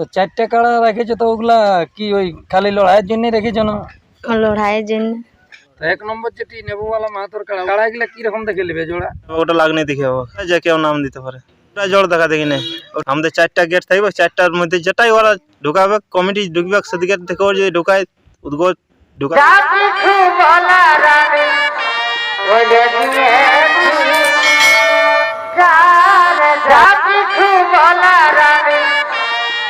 তো চারটে কাড়া রেখেছো তো ওগুলা কি ওই খালি লড়াইয়ের জন্য রেখেছো না? লড়াইয়ের জন্য। এক নম্বর যেটি নেবুওয়ালা মাহাতোর কাড়া কাড়াগুলা কীরকম দেখে নেবে জোড়া? ওটা লাগনে দেখে হবে। যে কেউ নাম দিতে পারে। ওটা জোর দেখা দেখি নেই। আমাদের চারটা গেট থাকবে চারটার মধ্যে যেটাই ওরা ঢুকাবে কমিটি ঢুকবে সেদিকে থেকে ওর যদি ঢুকায় উদ্গো ঢুকায়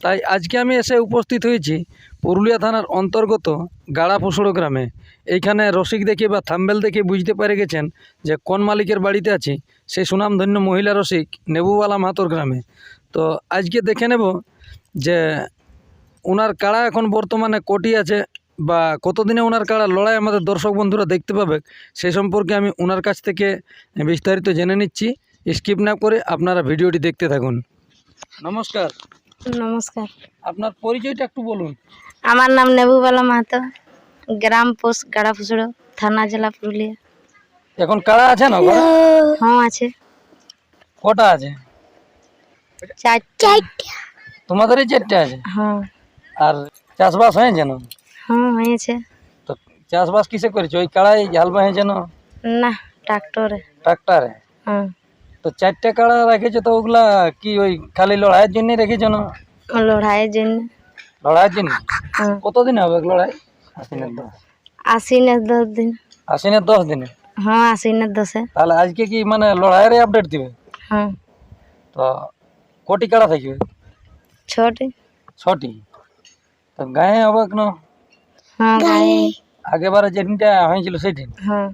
তাই আজকে আমি এসে উপস্থিত হয়েছি পুরুলিয়া থানার অন্তর্গত গাড়াপুসড়ো গ্রামে। এইখানে রসিক দেখে বা থাম্বেল দেখে বুঝতে পেরে গেছেন যে কোন মালিকের বাড়িতে আছি। সেই সুনামধন্য মহিলা রসিক নেবুওয়ালা মাতর গ্রামে। তো আজকে দেখে নেব যে ওনার কাড়া এখন বর্তমানে কোটি আছে বা কতদিনে ওনার কাড়া লড়াই আমাদের দর্শক বন্ধুরা দেখতে পাবে সেই সম্পর্কে আমি ওনার কাছ থেকে বিস্তারিত জেনে নিচ্ছি। স্কিপ না করে আপনারা ভিডিওটি দেখতে থাকুন। নমস্কার। নমস্কার। আপনার পরিচয়টা একটু বলুন। আমার নাম নেবুবালা মাহাতো গ্রাম পোস্ট গাড়াফুসড়ো থানা জেলা পুরুলিয়া। এখন কারা আছে না হ্যাঁ আছে। কটা আছে? চারটা। তোমাদেরই চারটে আছে? হ্যাঁ। আর চাষবাস হয়েছে না? হ্যাঁ হয়েছে। তো চাষবাস কিসে করেছ? ওই কাড়াই জাল বাঁধেছে না? না ট্রাক্টরে। ট্রাক্টারে? হ্যাঁ। তো চারটে কাড়া রেখেছো তো ওগুলা কি ওই খালি লড়াইয়ের জন্য রেখেছো না? লড়াইয়ের জন্য। লড়াইয়ের জন্য? হ্যাঁ। কতদিন হবে লড়াই? আশ্বিনের দশ। আশ্বিনের দশ দিন। আশ্বিনের দশ দিনে? হ্যাঁ আশ্বিনের দশে। তাহলে আজকে কি মানে লড়াইয়ের আপডেট দিবে? হ্যাঁ। তো কোটি কাড়া থাকবে? ছটি। ছটি। তো গায়ে হবে কেন? হ্যাঁ গায়ে। আগেবারে যেদিনটা হয়েছিল সেদিন হ্যাঁ।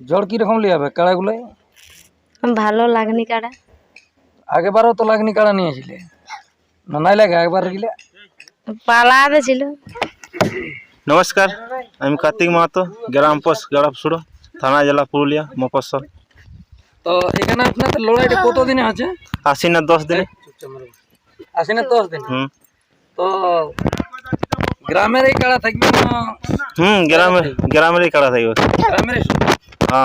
জল কীরকম লিয়ে হবে কাড়াগুলোয়? ভালো লাগনি কাটা আগেবারও তো লাগনি কাড়া নিয়েছিলে না নাই লাগে একবার গেলে। পালাতে ছিল। নমস্কার আমি কার্তিক মাহাতো গ্রাম পোস্ট গড়াপসুড়ো থানা জেলা পুরুলিয়া মফস্বল। তো এখানে আপনাদের লড়াইটা কতদিনে আছে? আশ্বিনের দশ দিনে। আশ্বিনের দশ দিন? হুম। তো গ্রামের এই কাড়া থাকবে না? হুম গ্রামে গ্রামেরই কাড়া থাকবে। গ্রামের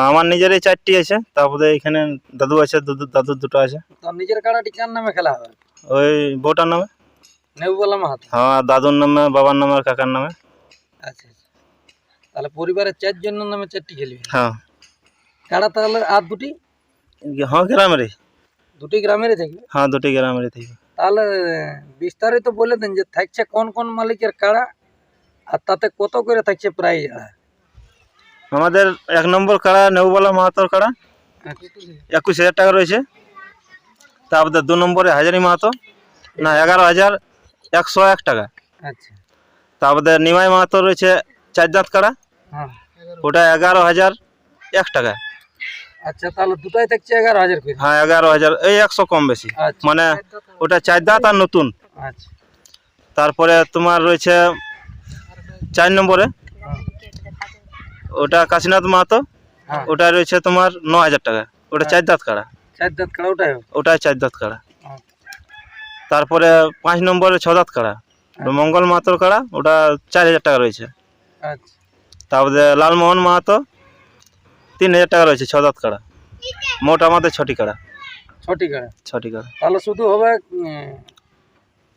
আমার নিজেরই চারটি আছে তারপরে এখানে দাদু আছে দাদু- দাদুর দুটো আছে। তো নিজের কাড়াটি কার নামে খেলা হবে ওই বউটার নামে? নেবুবালা মাহাতো। হ্যাঁ দাদুর নামে বাবার নামে আর কাকার নামে। আচ্ছা আচ্ছা। তাহলে পরিবারের চারজনের নামে চারটি খেলবে হ্যাঁ। কাড়া তাহলে আর দুটি? হ্যাঁ গ্রামেরই। দুটি গ্রামেরই থাকবে হ্যাঁ দুটি গ্রামেরই থাকবে তাহলে বিস্তারিত বলে দেন যে থাকছে কোন কোন মালিকের কাড়া আর তাতে কত করে থাকছে প্রাইজ? আমাদের এক নম্বর কাড়া নেউবালা মাহাতোর কাড়া। একুশ হাজার টাকা রয়েছে। তারপরে দু নম্বরে হাজারি মাহাতো। না এগারো হাজার একশো এক টাকা। আচ্ছা। তারপরে নিমাই মাহাতো রয়েছে চার দাঁত কাড়া। হ্যাঁ। ওটা এগারো হাজার এক টাকা। আচ্ছা তাহলে দুটাই থাকছে এগারো হাজার হ্যাঁ এগারো হাজার। এই একশো কম বেশি। আচ্ছা। মানে ওটা চার দাঁত আর নতুন। আচ্ছা। তারপরে তোমার রয়েছে চার নম্বরে। ওটা কাশীনাথ মাহাতো হ্যাঁ। ওটা রয়েছে তোমার ন হাজার টাকা। ওটা চার দাঁত কাড়া। চার দাঁত কাড়া ওটাই ওটাই চার দাঁত কাড়া। হ্যাঁ। তারপরে পাঁচ নম্বরে ছ দাঁত কাড়া মঙ্গল মাহাতোর কাড়া ওটা চার হাজার টাকা রয়েছে। আচ্ছা। তারপরে লালমোহন মাহাতো তিন হাজার টাকা রয়েছে ছ দাঁত কাড়া। মোট আমাদের ছটি কাড়া। ছটি কাড়া? ছটি কাড়া। তাহলে শুধু হবে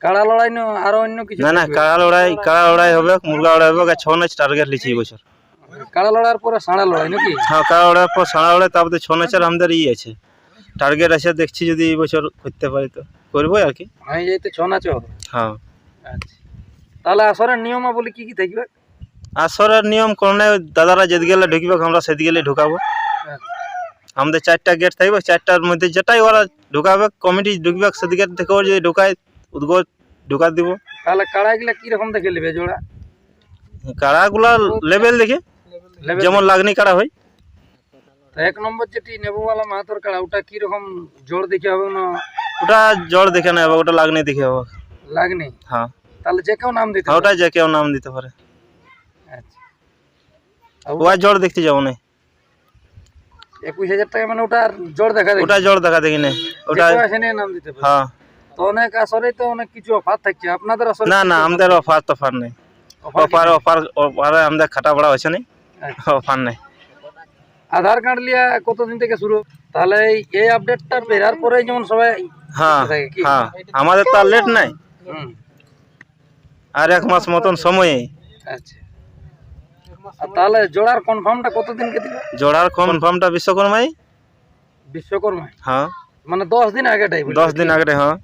কাড়া লড়াই না আরও অন্য কিছু না না কাড়া লড়াই কাড়া লড়াই হবে মুরগা লড়াই হবে ছ ম্যাচ টার্গেট লিছি এই বছর। কাড়া লড়ার পরে সাড়া লড়াই নাকি? হ্যাঁ কাড়া পর সাড়া লড়াই তারপরে ছ ম্যাচের আমাদের ই আছে। টার্গেট আছে দেখছি যদি এই বছর করতে পারি তো। করব আর কি। হয়ে যাইতে ছ নাচ হ্যাঁ। আচ্ছা। তাহলে আসরের নিয়মাবলী কি কি থাকবে? আসরের নিয়ম কোনো দাদারা যেদিকে গেলে ঢুকবে আমরা সেদিকে গেলে ঢুকাবো। আচ্ছা, আমাদের চারটা গেট থাকবে চারটার মধ্যে যেটাই ওরা ঢুকাবে কমিটি ঢুকবে সেদিকে থেকে যদি ঢুকায় উদ্গো ঢুকা দিব। তাহলে কাড়াগুলা কীরকম দেখে নেবে জোড়া? কাড়াগুলা লেভেল দেখে। যেমন লাগনি কাড়া হয় এক নম্বর যেটি নেবুওয়ালা মাহাতোর কাড়া ওটা কীরকম জোর দেখে হবে না? ওটা জল দেখে না হবে ওটা লাগনি দেখে হবে। লাগনি? হ্যাঁ। তাহলে যে কেউ নাম দিতে হ্যাঁ, ওটা যে কেউ নাম দিতে পারে। আচ্ছা। আর ও আর জ্বর দেখতে যাব না। একুশ হাজার টাকা মানে ওটা জ্বর দেখা ওটা জ্বর দেখা দেখি না। ওটা নাম দিতে পারে। হ্যাঁ। তো অনেক আসরে তো অনেক কিছু অফার থাকছে। আপনাদের আসরে না না আমাদের অফার? তফার নেই। অফার অফার অফারে আমাদের খাটা পড়া হচ্ছে না। অফার আধার কার্ড লিয়া কতদিন থেকে শুরু? তাহলে এই- আপডেটটা বেরার পরে যেমন সবাই হ্যাঁ হ্যাঁ। আমাদের তো আর লেট নাই। হুম। আর এক মাস মতন সময়ে। আচ্ছা। আর তাহলে জোড়ার কনফার্মটা কতদিন কে দিবে? জোড়ার কনফার্মটা বিশ্বকর্মাই বিশ্বকর্মা? হ্যাঁ। মানে দশ দিন আগেটাই বলি। দশ দিন আগে হ্যাঁ।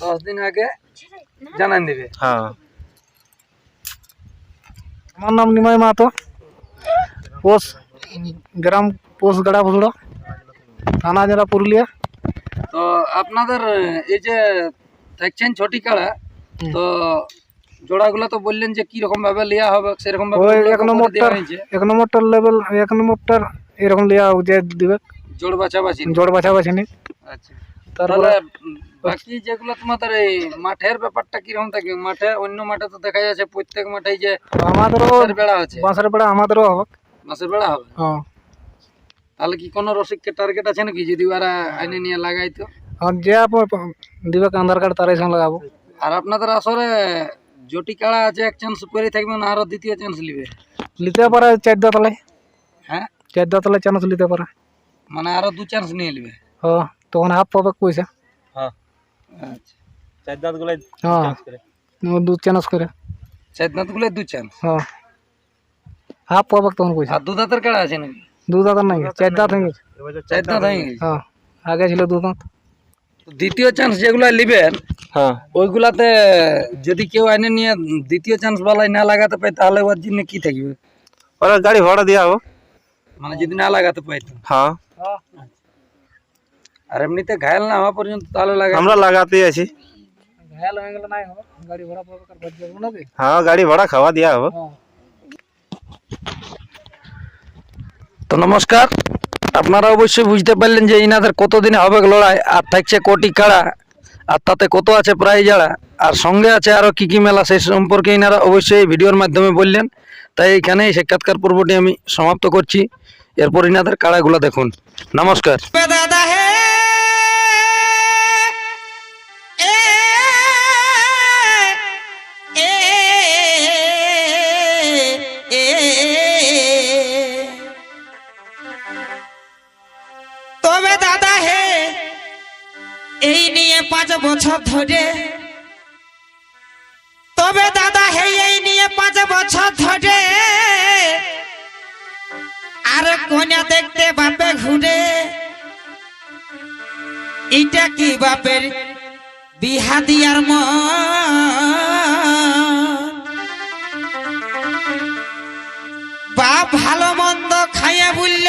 দশ দিন আগে জানান দিবে। হ্যাঁ। আমার নাম নিমাই মাহাতো। পোস্ট গ্রাম পোস্ট গাড়া ভুসড়ো থানা জেলা পুরুলিয়া তো আপনাদের এই যে দেখছেন ছটি কাড়া তো জোড়াগুলো তো বললেন যে কি রকম ভাবে লিয়া হবে সেরকম ভাবে ওই করে এক দেওয়া নম্বরটার হয়েছে। এক নম্বরটার লেভেল এক নম্বরটার এরকম লিয়া যে দিবে জোড় বাছাবাছি জোড় বাছাবাছি নি আচ্ছা তারপরে তাহলে উম, বাকি যেগুলো তোমাদের এই মাঠের ব্যাপারটা কীরকম থাকে? মাঠে অন্য মাঠে তো দেখা যাচ্ছে প্রত্যেক মাঠেই যে আমাদেরও মাছের বেড়া আছে। বাঁশের বেড়া আমাদেরও হবে। মাছের বেড়া হবে? হ্যাঁ তাহলে কি কোনো রসিককে টার্গেট আছে নাকি? যদি ওরা আইনে নিয়ে লাগাইতো আর যে আপনার দিবে আধার কার্ড তারাই সঙ্গে লাগাবো। আর আপনাদের আসরে জটি কাড়া আছে এক চান্স করে থাকবে না আরও দ্বিতীয় চান্স নিবে? নিতে পারে চার তলায় হ্যাঁ? চার তলায় চান্স নিতে পারে। মানে আরও দু চান্স নিয়ে নিবে? হ্যাঁ তখন হাফ পাবে পয়সা হ্যাঁ আচ্ছা চার দাঁতগুলো হ্যাঁ দু চান্স করে চাঁদনাথগুলো দু চান্স হ্যাঁ হাফ পাবে তখন পয়সা আর দু দাঁতের কাড়া আছে নাকি দু দাঁত নাই চার দাঁত হয়ে গেছে চার দাঁত হয়ে গেছে হ্যাঁ আগে ছিল দু দাঁত তো দ্বিতীয় চান্স যেগুলো নিবেন হ্যাঁ ওইগুলাতে যদি কেউ আইনে নিয়ে দ্বিতীয় চান্স বালাই না লাগাতে পায় তাহলে ওর জন্য কি থাকবে ওরা গাড়ি ভাড়া দিয়া হব মানে যদি না লাগাতে পাই তো হ্যাঁ আর এমনিতে ঘায়াল না হওয়া পর্যন্ত তাহলে লাগা আমরা লাগাতে আছি। ঘায়াল হয়ে গেলে নাই হবে। গাড়ি বাদ যাবে না হ্যাঁ গাড়ি ভাড়া খাওয়া দিয়া হব। হ্যাঁ। তো নমস্কার। আপনারা অবশ্যই বুঝতে পারলেন যে ইনাদের কতদিনে হবে লড়াই আর থাকছে কোটি কাড়া আর তাতে কত আছে প্রায় যারা আর সঙ্গে আছে আরও কী কী মেলা সেই সম্পর্কে ইনারা অবশ্যই এই ভিডিওর মাধ্যমে বললেন। তাই এইখানে এই সাক্ষাৎকার পর্বটি আমি সমাপ্ত করছি। এরপর ইনাদের কাড়াগুলো দেখুন। নমস্কার। পাঁচ বছর ধরে। তবে দাদা হে এই নিয়ে পাঁচ বছর ধরে আর কন্যা দেখতে বাপে ঘুরে। এটা কি বাপের বিহা দিয়ার মন? বাপ ভালো মন্দ খাইয়া বলল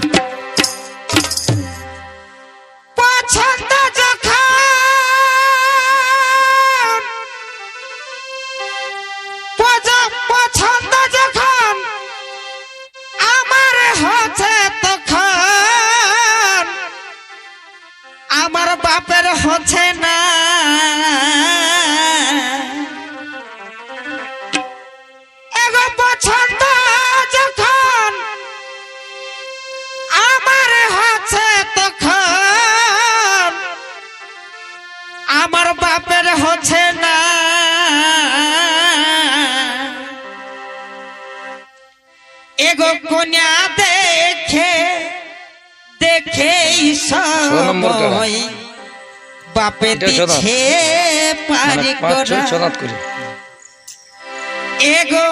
বাপের হচ্ছে না। এগো পছন্দ যখন আমার হচ্ছে তখন আমার বাপের হচ্ছে না। এগো কন্যা দেখে দেখে সময় বাপে। দিছে পারি করা। এগো